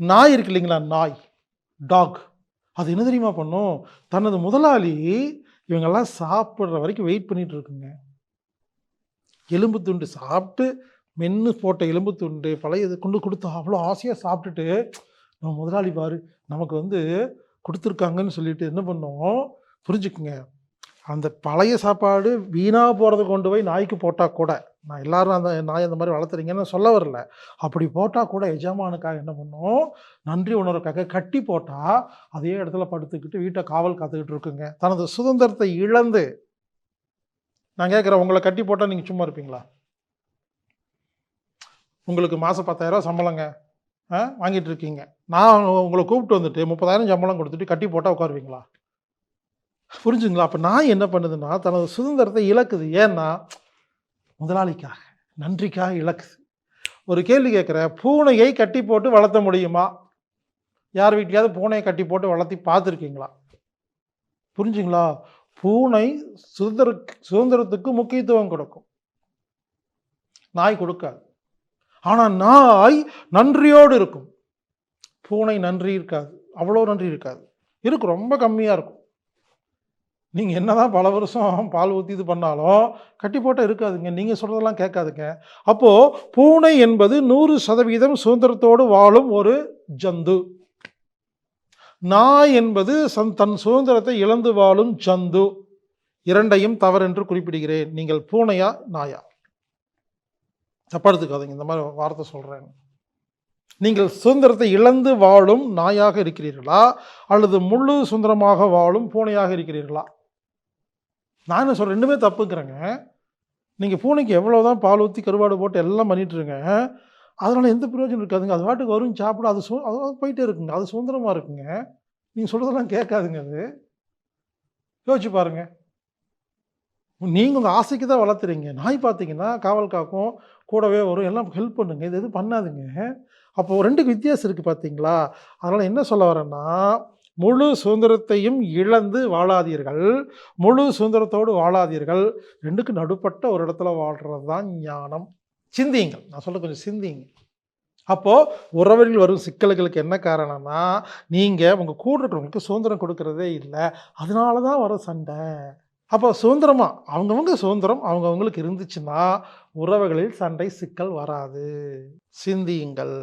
நாய் இருக்கு இல்லைங்களா நாய் டாக் அது என்ன தெரியுமா பண்ணும்? தனது முதலாளி இவங்கெல்லாம் சாப்பிட்ற வரைக்கும் வெயிட் பண்ணிட்டு இருக்குங்க. எலும்பு துண்டு சாப்பிட்டு மென்று போட்ட எலும்பு துண்டு பழைய இது கொண்டு கொடுத்து அவ்வளோ ஆசையாக சாப்பிட்டுட்டு நம்ம முதலாளி பாரு நமக்கு வந்து கொடுத்துருக்காங்கன்னு சொல்லிட்டு என்ன பண்ணோம்? புரிஞ்சுக்குங்க. அந்த பழைய சாப்பாடு வீணாக போகிறத கொண்டு போய் நாய்க்கு போட்டால் கூட நான் எல்லாரும் அந்த நாய் அந்த மாதிரி வளர்த்துறீங்கன்னு சொல்ல வரல. அப்படி போட்டால் கூட எஜமானுக்காக என்ன பண்ணும்? நன்றி உணர்வுக்காக கட்டி போட்டால் அதே இடத்துல படுத்துக்கிட்டு வீட்டை காவல் காத்துக்கிட்டு இருக்குங்க. தனது சுதந்திரத்தை இழந்து நான் கேட்குறேன் உங்களை கட்டி போட்டால் நீங்கள் சும்மா இருப்பீங்களா? உங்களுக்கு மாதம் பத்தாயிரரூவா சம்பளங்க. ஆ வாங்கிட்டு இருக்கீங்க. நான் உங்களை கூப்பிட்டு வந்துட்டு முப்பதாயிரம் சம்பளம் கொடுத்துட்டு கட்டி போட்டால் உட்காருவீங்களா? புரிஞ்சுங்களா? அப்போ நான் என்ன பண்ணுதுன்னா தனது சுதந்திரத்தை இழக்குது. ஏன்னா முதலாளிக்காக. நன்றிக்காக இழக்குது. ஒரு கேள்வி கேட்குறேன். பூனையை கட்டி போட்டு வளர்த்த முடியுமா? யார் வீட்லையாவது பூனையை கட்டி போட்டு வளர்த்தி பார்த்துருக்கீங்களா? புரிஞ்சுங்களா? பூனை சுதந்திர சுதந்திரத்துக்கு முக்கியத்துவம் கொடுக்கும். நாய் கொடுக்காது. ஆனால் நாய் நன்றியோடு இருக்கும். பூனை நன்றி இருக்காது. அவ்வளோ நன்றி இருக்காது. இருக்கு ரொம்ப கம்மியாக இருக்கும். நீங்கள் என்னதான் பல வருஷம் பால் ஊற்றி இது பண்ணாலும் கட்டி போட்டால் இருக்காதுங்க. நீங்கள் சொல்கிறதெல்லாம் கேட்காதுங்க. அப்போது பூனை என்பது நூறு சதவீதம் சுதந்திரத்தோடு வாழும் ஒரு ஜந்து. நாய் என்பது சன் தன் சுதந்திரத்தை இழந்து வாழும் ஜந்து. இரண்டையும் தவறென்று குறிப்பிடுகிறேன். நீங்கள் பூனையா நாயா? தப்படுத்துக்காதுங்க இந்த மாதிரி வார்த்தை சொல்கிறேன் நீங்கள் சுதந்திரத்தை இழந்து வாழும் நாயாக இருக்கிறீர்களா? அல்லது முழு சுதந்திரமாக வாழும் பூனையாக இருக்கிறீர்களா? நான் என்ன சொல்கிறேன் ரெண்டுமே தப்புங்கிறேங்க. நீங்கள் பூனைக்கு எவ்வளோ தான் பால் ஊற்றி கருவாடு போட்டு எல்லாம் பண்ணிட்டுருங்க. அதனால் எந்த பிரயோஜனம் இருக்காதுங்க. அது வாட்டுக்கு வரும் சாப்பிட அது சு அது போயிட்டே இருக்குங்க. அது சுதந்திரமாக இருக்குங்க. நீங்கள் சொல்கிறதெல்லாம் கேட்காதுங்க அது. யோசிச்சு பாருங்க. நீங்கள் உங்கள் ஆசைக்கு தான் வளர்த்துறீங்க. நாய் பார்த்தீங்கன்னா காவல் காக்கும் கூடவே வரும் எல்லாம் ஹெல்ப் பண்ணுங்க. இது எதுவும் பண்ணாதுங்க. அப்போது ரெண்டுக்கு வித்தியாசம் இருக்குது பார்த்தீங்களா? அதனால் என்ன சொல்ல வரேன்னா முழு சுதந்திரத்தையும் இழந்து வாழாதீர்கள். முழு சுதந்திரத்தோடு வாழாதீர்கள். ரெண்டுக்கு நடுப்பட்ட ஒரு இடத்துல வாழ்கிறது தான் ஞானம். சிந்தியுங்கள். நான் சொல்ல கொஞ்சம் சிந்திங்க அப்போது உறவில் வரும் சிக்கல்களுக்கு என்ன காரணம்னா நீங்கள் உங்கள் கூட இருக்கிறவங்களுக்கு சுதந்திரம் கொடுக்கறதே இல்லை. அதனால தான் வர சண்டை. அப்போ சுதந்திரமா? அவங்கவுங்க சுதந்திரம் அவங்கவுங்களுக்கு இருந்துச்சுன்னா உறவுகளில் சண்டை சிக்கல் வராது. சிந்தியுங்கள்.